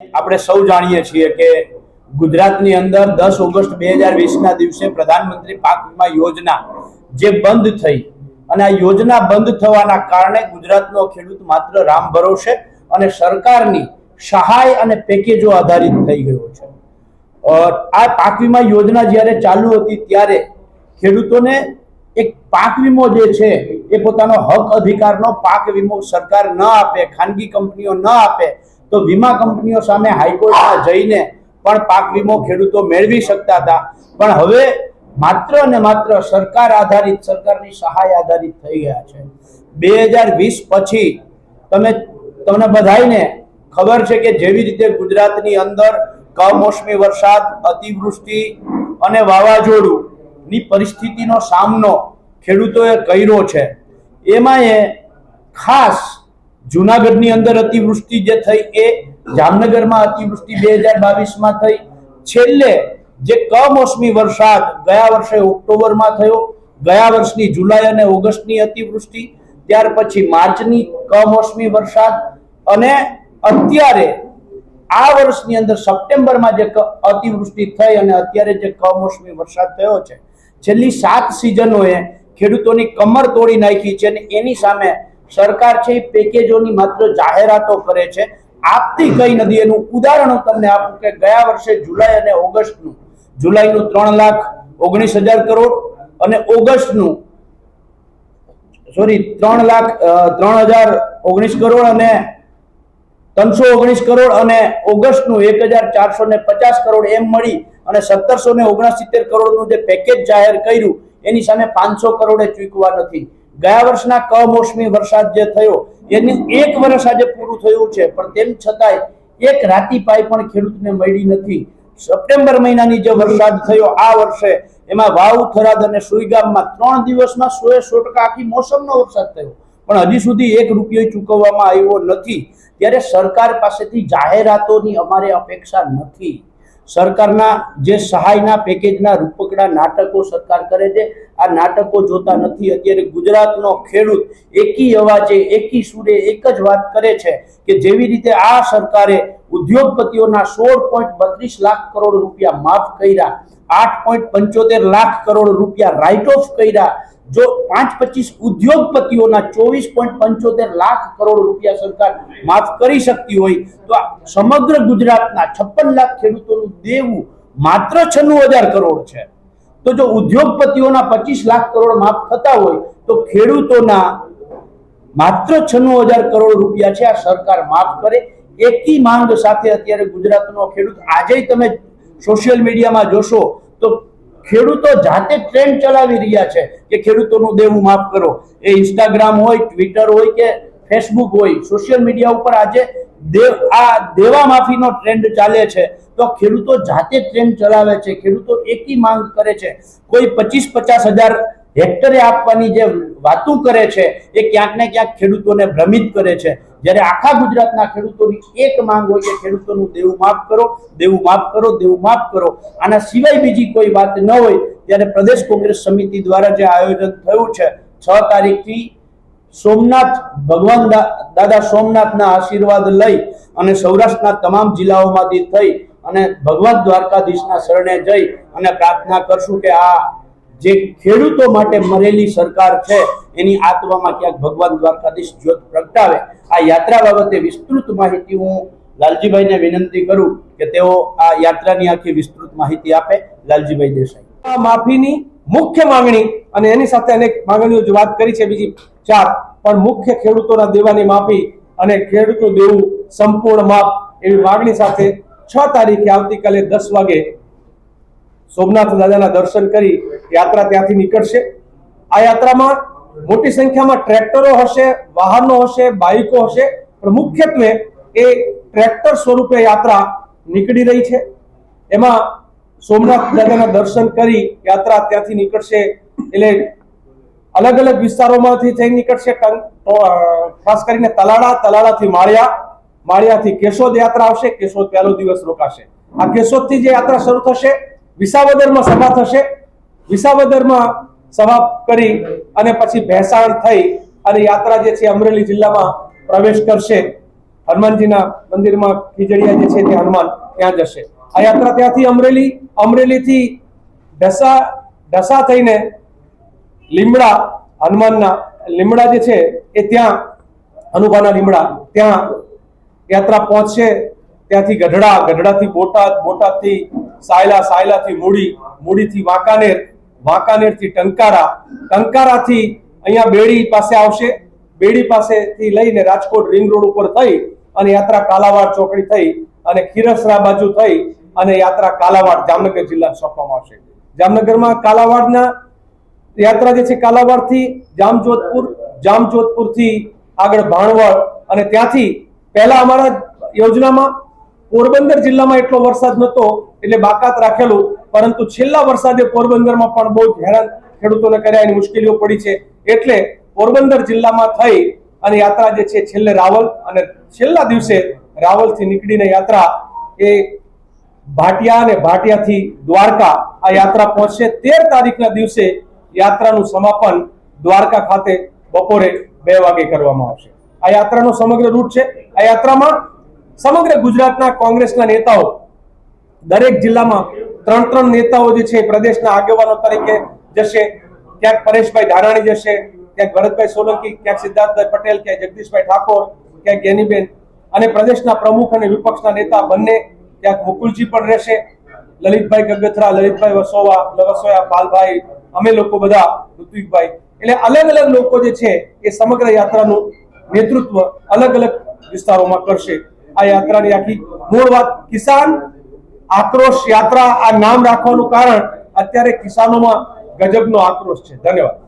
આપણે સૌ જાણીએ છીએ કે ગુજરાતની અંદર દસ ઓગસ્ટ બે હજાર વીસના દિવસે પ્રધાનમંત્રી પાક વીમા યોજના જે બંધ થઈ અને આ યોજના બંધ થવાના કારણે ગુજરાતનો ખેડૂત માત્ર રામ ભરોસે અને સરકારની સહાય અને પેકેજો આધારિત થઈ ગયો છે. આ પાક વીમા યોજના જ્યારે ચાલુ હતી ત્યારે ખેડૂતોને એક પાક વીમો જે છે એ પોતાનો હક અધિકારનો પાક વીમો સરકાર ન આપે, ખાનગી કંપનીઓ ન આપે તો વીમા કંપનીઓ સામે હાઈકોર્ટમાં જઈને પણ પાક વીમો ખેડૂતો મેળવી શકતા હતા. પણ હવે માત્ર ને માત્ર સરકાર આધારિત, સરકારની સહાય આધારિત થઈ ગયા છે. બે હજાર વીસ પછી તમે, તમને બધાને ખબર છે કે જેવી રીતે ગુજરાતની અંદર કમોસમી વરસાદ, અતિવૃષ્ટિ અને વાવાઝોડું ની પરિસ્થિતિનો સામનો ખેડૂતોએ કર્યો છે. એમાં ખાસ જુનાગઢની અંદર અતિવૃષ્ટિ જે થઈ એ જામનગરમાં અતિવૃષ્ટિ બે હજાર બાવીસમાં થઈ. છેલ્લે જે કમોસમી વરસાદ ગયા વર્ષે ઓક્ટોબરમાં થયો, ગયા વર્ષની જુલાઈ અને ઓગસ્ટની અતિવૃષ્ટિ, ત્યાર પછી માર્ચની કમોસમી વરસાદ અને અત્યારે આ વર્ષની અંદર સપ્ટેમ્બરમાં જે અતિવૃષ્ટિ થઈ અને અત્યારે જે કમોસમી વરસાદ થયો છે, છેલ્લી સાત સિઝનોએ ખેડૂતોની કમર તોડી નાખી છે અને એની સામે સરકાર છે એ પેકેજોની માત્ર જાહેરાતો કરે છે. આપતી કઈ નથી, એનું ઉદાહરણ તમને આપું કે ગયા વર્ષે જુલાઈ અને ઓગસ્ટનું, જુલાઈનું ત્રણ લાખ ઓગણીસ હજાર કરોડ અને ઓગસ્ટનું, સોરી, ત્રણ લાખ ત્રણ હજાર ઓગણીસ કરોડ અને ત્રણસો ઓગણીસ કરોડ અને ઓગસ્ટનું એક હજાર ચારસો ને પચાસ કરોડ એમ મળી અને સત્તરસો ને ઓગણસિત્તેર કરોડનું જે પેકેજ જાહેર કર્યું, એની સામે પાંચસો કરોડે ચૂકવા નથી. ગયા વર્ષના કમોસમી વરસાદ જે થયો, એની એક વર્ષ આજે પૂરું થયું છે. પણ તેમ છતાંય એક રાતી પાઈ પણ ખેડૂતને મળી નથી. સપ્ટેમ્બર મહિનાની જે વરસાદ થયો આ વર્ષે, એમાં વાવ, થરાદ અને સુઈગામમાં ત્રણ દિવસમાં એ સો ટકા આખી મોસમનો વરસાદ થયો. પણ હજી સુધી એક રૂપિયો ચૂકવવામાં આવ્યો નથી. ત્યારે સરકાર પાસેથી જાહેરાતોની અમારે અપેક્ષા નથી. સરકારના જે સહાયના પેકેજના રૂપકડા નાટકો સરકાર કરે છે, આ નાટકો જોતા નથી. અત્યારે ગુજરાતનો ખેડૂત એકી અવાજે, એકી સુરે એક જ વાત કરે છે કે જેવી રીતે આ સરકારે ઉદ્યોગપતિઓના સોળ પોઈન્ટ બત્રીસ લાખ કરોડ રૂપિયા માફ કર્યા, આઠ પોઈન્ટ પંચોતેર લાખ કરોડ રૂપિયા રાઇટ ઓફ કર્યા જો પાંચ પચીસ ઉદ્યોગપતિઓના ચોવીસ પોઈન્ટ પંચોતેર લાખ કરોડ રૂપિયા સરકાર માફ કરી શકતી હોય, તો સમગ્ર ગુજરાતના છપ્પન લાખ ખેડૂતોનું દેવું માત્ર છન્નું હજાર કરોડ છે. તો જો ઉદ્યોગપતિઓના પચીસ લાખ કરોડ માફ થતા હોય, તો ખેડૂતોના માત્ર છન્નું હજાર કરોડ રૂપિયા છે આ સરકાર માફ કરે. એકી માંગ સાથે અત્યારે ગુજરાતનો ખેડૂત આજે તમે સોશિયલ મીડિયામાં જોશો, તો ખેડૂતો જાતે ટ્રેન્ડ ચલાવી રહ્યા છે કે ખેડૂતોનું દેવું માફ કરો. એ ઇન્સ્ટાગ્રામ હોય ટ્વિટર હોય કે ફેસબુક હોય સોશિયલ મીડિયા ઉપર આજે દેવ, આ દેવા માફીનો ટ્રેન્ડ ચાલે છે. તો ખેડૂતો જાતે ટ્રેન્ડ ચલાવે છે. ખેડૂતો એકી માંગ કરે છે. કોઈ પચીસ પચાસ હજાર હેક્ટરે આપવાની જે વાતો કરે છે, એ ક્યાંક ને ક્યાંક ખેડૂતોને ભ્રમિત કરે છે. જ્યારે આખા ગુજરાતના ખેડૂતોની એક માંગ હોય કે ખેડૂતોનું દેવું માફ કરો, દેવું માફ કરો, દેવું માફ કરો. આના સિવાય બીજી કોઈ વાત ન હોય, ત્યારે પ્રદેશ કોંગ્રેસ સમિતિ દ્વારા જે આયોજન થયું છે, છ તારીખથી સોમનાથ, ભગવાન દાદા સોમનાથના આશીર્વાદ લઈ અને સૌરાષ્ટ્રના તમામ જિલ્લાઓમાંથી થઈ અને ભગવાન દ્વારકાધીશના શરણે જઈ અને પ્રાર્થના કરશું કે આ જે ખેડૂતો માટે મરેલી સરકાર છે, એની આત્મામાં ક્યાંક ભગવાન દ્વારકાધીશ જ્યોત પ્રગટાવે, આ યાત્રા બાબતે વિસ્તૃત માહિતી હું લાલજીભાઈને વિનંતી કરું કે તેઓ આ યાત્રાની આખી વિસ્તૃત માહિતી આપે, લાલજીભાઈ દેસાઈ. આ માફીની મુખ્ય માંગણી અને એની સાથે અનેક માંગણીઓ જે વાત કરી છે, બીજી ચાર, પણ મુખ્ય ખેડૂતોના દેવાની માફી અને ખેડૂતો દેવું સંપૂર્ણ માફ એવી માંગણી સાથે છ તારીખે આવતીકાલે દસ વાગે સોમનાથ દાદાના દર્શન કરી યાત્રા ત્યાંથી નીકળશે. આ યાત્રામાં મોટી સંખ્યામાં ટ્રેક્ટરો હશે, વાહનો હશે, બાઇકો હશે, પણ મુખ્યત્વે એ ટ્રેક્ટર સ્વરૂપે યાત્રા નીકળી રહી છે. એમાં સોમનાથ દાદાના દર્શન કરી યાત્રા ત્યાંથી નીકળશે. એટલે અલગ અલગ વિસ્તારોમાંથી થઈ નીકળશે ખાસ કરીને તલાડા તલાડાથી માળિયા, માળિયાથી કેશોદ યાત્રા આવશે, કેશોદ પહેલો દિવસ રોકાશે. આ કેશોદથી જે યાત્રા શરૂ થશે, વિસાવદરમાં સભા થશે વિસાવદરમાં સભા કરી અને પછી ભેસાણ થઈ અને યાત્રા જે છે અમરેલી જિલ્લામાં પ્રવેશ કરશે. હનુમાનજીના મંદિરમાં ખીજડીયા જે છે તે હનુમાન ત્યાં જશે. આ યાત્રા ત્યાંથી અમરેલી, અમરેલીથી ઢસા ઢસા થઈને લીમડા, હનુમાનના લીમડા જે છે એ ત્યાં અનુભાના લીમડા ત્યાં યાત્રા પહોંચશે. ત્યાંથી ગઢડા, ગઢડાથી બોટાદ, બોટાદથી સાયલા, સાયલાથી મૂડી, મૂડીથી વાંકાનેર વાંકાનેરથી ટંકારા. ટંકારાથી અહીંયા બેડી પાસે આવશે. બેડી પાસેથી લઈને રાજકોટ રિંગ રોડ ઉપર થઈ અને યાત્રા કાલાવાડ ચોકડી થઈ અને ખીરસરા બાજુ થઈ અને યાત્રા કાલાવાડ જામનગર જિલ્લાને સોંપવામાં આવશે. જામનગરમાં કાલાવાડના યાત્રા જે છે કાલાવાડથી જામજોધપુર, જામજોધપુરથી આગળ ભાણવડ અને ત્યાંથી પહેલા અમારા યોજનામાં પોરબંદર જિલ્લામાં એટલો વરસાદ નહોતો એટલે બાકાત રાખેલું પરંતુ છેલ્લા વરસાદે પોરબંદરમાં પણ બહુ જ હેરાન ખેડૂતોને કર્યા મુશ્કેલીઓ પડી છે. એટલે પોરબંદર જિલ્લામાં થઈ અને યાત્રા જે છેલ્લે રાવલ અને છેલ્લા દિવસે રાવલથી નીકળીને યાત્રા એ ભાટિયા અને ભાટિયાથી દ્વારકા આ યાત્રા પહોંચશે. તેર તારીખના દિવસે યાત્રાનું સમાપન દ્વારકા ખાતે બપોરે બે વાગે કરવામાં આવશે. આ યાત્રાનો સમગ્ર રૂટ છે. આ યાત્રામાં સમગ્ર ગુજરાતના કોંગ્રેસના નેતાઓ દરેક જિલ્લામાં ત્રણ ત્રણ નેતાઓ જે છે પ્રદેશના આગેવાનો તરીકે જશે. ક્યાંક પરેશભાઈ ધારાણી જશે, ક્યાંક ભરતભાઈ સોલંકી, ક્યાંક સિદ્ધાર્થભાઈ પટેલ, ક્યાંક જગદીશભાઈ ઠાકોર, ક્યાંક જ્ઞાનીબેન અને પ્રદેશના પ્રમુખ અને વિપક્ષના નેતા બંને, ક્યાંક મુકુલજી પણ રહેશે. લલિતભાઈ ગગથરા, લલિતભાઈ વસોવા, વસોયા પાલભાઈ, અમે લોકો બધા, ઋત્વિકભાઈ. એટલે અલગ અલગ લોકો જે છે એ સમગ્ર યાત્રાનું નેતૃત્વ અલગ અલગ વિસ્તારોમાં કરશે. આ યાત્રાની આખી મૂળ વાત કિસાન આક્રોશ યાત્રા આ નામ રાખવાનું કારણ અત્યારે કિસાનોમાં ગજબનો આક્રોશ છે. ધન્યવાદ.